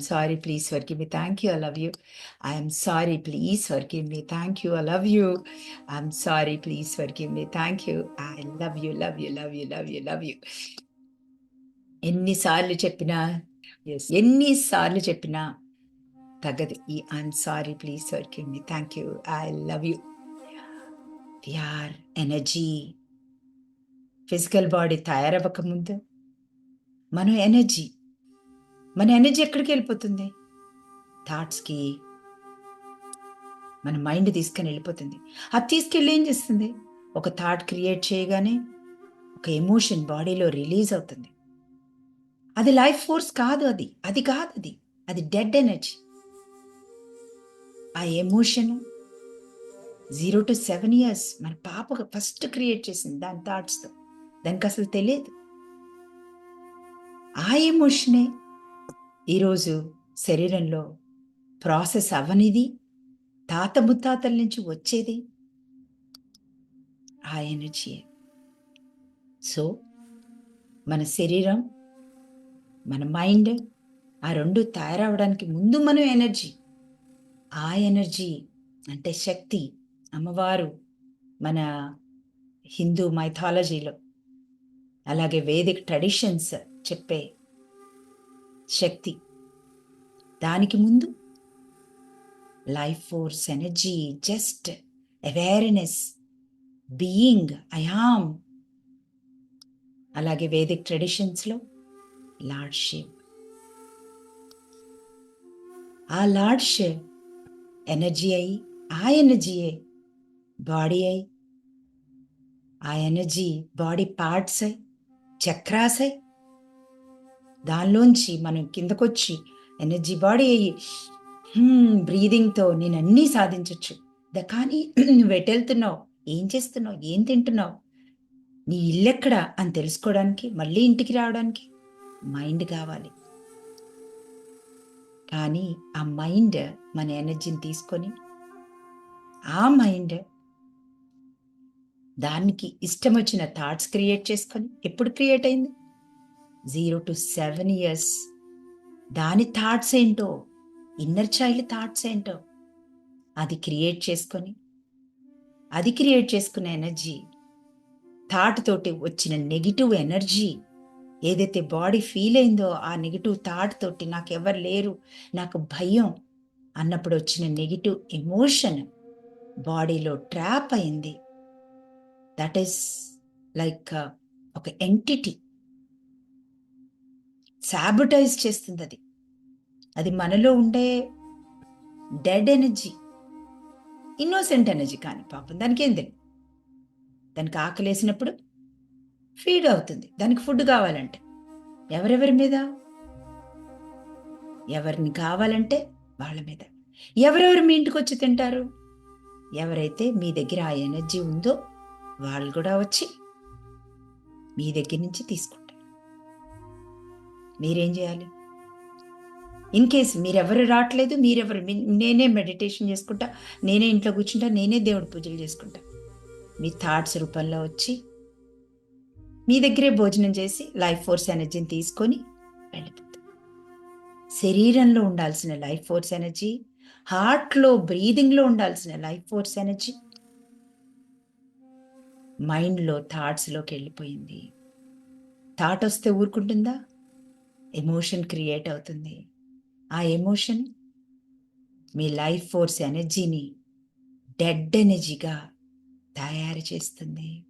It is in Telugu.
sorry, please forgive me. Thank you. I love you. I am sorry. Please forgive me. Thank you. I love you. I'm sorry. Please forgive me. Thank you. I love you. Love you. Love you. Love you. Love you. ఎన్నిసార్లు చెప్పినా ఎన్నిసార్లు చెప్పినా తగ్గదు ఈ I'm sorry please forgive me thank you I love you our energy physical body తయారవ్వక ముందు మనం ఎనర్జీ మన ఎనర్జీ ఎక్కడికి వెళ్ళిపోతుంది? థాట్స్కి మన మైండ్ తీసుకొని వెళ్ళిపోతుంది. అది తీసుకెళ్ళి ఏం చేస్తుంది? ఒక థాట్ క్రియేట్ చేయగానే ఒక ఎమోషన్ బాడీలో రిలీజ్ అవుతుంది. అది లైఫ్ ఫోర్స్ కాదు అది. అది కాదు అది. అది డెడ్ ఎనర్జీ ఆ emotion zero to seven years మన పాప ఫస్ట్ క్రియేట్ చేసింది దాని థాట్స్తో దానికి అసలు తెలియదు. ఆ ఎమోషనే ఈరోజు శరీరంలో ప్రాసెస్ అవనిది తాత ముత్తాతల నుంచి వచ్చేది? ఆ ఎనర్జీయే సో మన శరీరం మన మైండ్ ఆ రెండు తయారవడానికి ముందు మనం ఎనర్జీ. ఆ ఎనర్జీ అంటే శక్తి. అమ్మవారు మన హిందూ మైథాలజీలో అలాగే వేదిక్ ట్రెడిషన్స్ చెప్పే శక్తి. దానికి ముందు life force energy just awareness being I am అలాగే వేదిక్ ట్రెడిషన్స్లో లార్డ్షిప్ ఆ లార్డ్షిప్ ఎనర్జీ అయి ఆ ఎనర్జీయే బాడీ అయి ఆ ఎనర్జీ బాడీ పార్ట్స్ అయి చక్రాస్ అయి దానిలోంచి మనం కిందకొచ్చి ఎనర్జీ బాడీ అయ్యి బ్రీదింగ్తో నేను అన్నీ సాధించవచ్చు ద కానీ నువ్వు ఎటెళ్తున్నావు ఏం చేస్తున్నావు? ఏం తింటున్నావు? నీ ఇల్లెక్కడ అని తెలుసుకోవడానికి మళ్ళీ ఇంటికి రావడానికి మైండ్ కావాలి. కానీ ఆ మైండ్ మన ఎనర్జీని తీసుకొని ఆ మైండ్ దానికి ఇష్టం వచ్చిన థాట్స్ క్రియేట్ చేసుకొని ఎప్పుడు క్రియేట్ అయింది? Zero to seven years. దాని థాట్స్ ఏంటో? ఇన్నర్ చైల్డ్ థాట్స్ ఏంటో? అది క్రియేట్ చేసుకొని అది క్రియేట్ చేసుకున్న ఎనర్జీ థాట్ తోటి వచ్చిన నెగిటివ్ ఎనర్జీ ఏదైతే బాడీ ఫీల్ అయిందో ఆ నెగిటివ్ థాట్ తోటి నాకు ఎవరు లేరు నాకు భయం అన్నప్పుడు వచ్చిన నెగిటివ్ ఎమోషన్ బాడీలో ట్రాప్ అయింది. దట్ ఈస్ లైక్ ఒక ఎంటిటీ. శాబిటైజ్ చేస్తుంది అది అది మనలో ఉండే డెడ్ ఎనర్జీ ఇన్నోసెంట్ ఎనర్జీ కానీ పాపం దానికి ఏం తెలియదు దానికి ఆకలేసినప్పుడు ఫీడ్ అవుతుంది. దానికి ఫుడ్ కావాలంటే ఎవరెవరి మీద? ఎవరిని కావాలంటే వాళ్ళ మీద. ఎవరెవరు మీ ఇంటికి వచ్చి తింటారు? ఎవరైతే మీ దగ్గర ఆ ఎనర్జీ ఉందో వాళ్ళు కూడా వచ్చి మీ దగ్గర నుంచి తీసుకుంటారు మీరేం చేయాలి? ఇన్ కేస్ మీరెవరు రావట్లేదు మీరెవరు నేనే మెడిటేషన్ చేసుకుంటా నేనే ఇంట్లో కూర్చుంటా నేనే దేవుడి పూజలు చేసుకుంటా. మీ థాట్స్ రూపంలో వచ్చి మీ దగ్గరే భోజనం చేసి లైఫ్ ఫోర్స్ ఎనర్జీని తీసుకొని వెళ్ళిపోతుంది శరీరంలో ఉండాల్సిన లైఫ్ ఫోర్స్ ఎనర్జీ హార్ట్లో బ్రీదింగ్లో ఉండాల్సిన లైఫ్ ఫోర్స్ ఎనర్జీ మైండ్లో థాట్స్లోకి వెళ్ళిపోయింది. థాట్ వస్తే ఊరుకుంటుందా? ఎమోషన్ క్రియేట్ అవుతుంది. ఆ ఎమోషన్ మీ లైఫ్ ఫోర్స్ ఎనర్జీని డెడ్ ఎనర్జీగా తయారు చేస్తుంది.